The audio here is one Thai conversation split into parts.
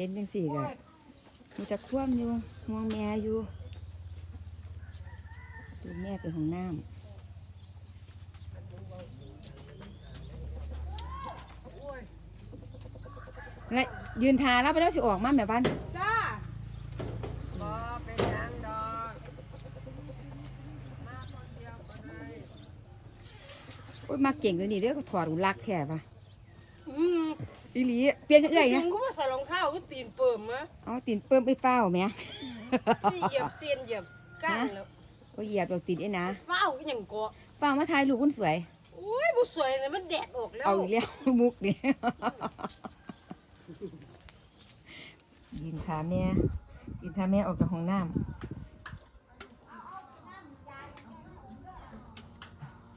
เห็นจังสี่ก็มีตะคว่ำอยู่ห่วงแม่อยู่ดูแม่ไปห้องน้ำและยืนทาแล้วไปแล้วสิออกมาแม่บ้านจ้าบ่เป็นหยังดอกมาคนเดียวก็ได้โอ้ยมาเก่งเลยนี่เด้อก็ถอดอุลักแท้ปะอืม อีหลีเปลี่ยนเอื่อยจุนะงก็มาใส่รองเท้าก็ตีนเปิ่มมะเอาตีนเปิ้มไปเฝ้าแหม่นี่เหยียบเซียนเหยียบก้านแล้วก็เหยียบเราตีนไอ้นะเฝ้าก็ยังเกาะเฝ้ามาถ่ายรูปคนสวยโอ้ยบ่สวยเลยมันแดดออกแล้วเอาอีกแล้วมุกนี่ยินขาแม่ยินขาแม่ออกจากห้องน้ำ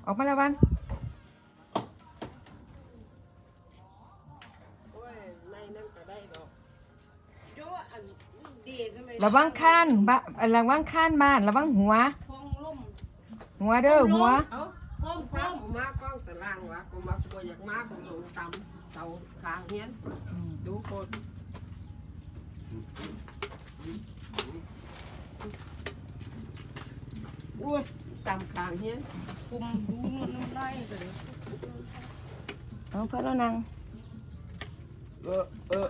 ออกมาแล้ววัน โอ้ยไม่ นั่นก็ได้ดอกโยอันดีทำไมระวังข้านบะระวังข้านบ้านระวังหัวพองล่มหัวเด้อหัว เอ้าก้มก้มมากล้องตารางวะผมมาบ่อยากมาผมลงตำเตาคางเฮียนดูโคตรอุ้ยตามคางเฮียนคุมดูนู่นได้เลย เอาพระเรานั่ง Uh, uh.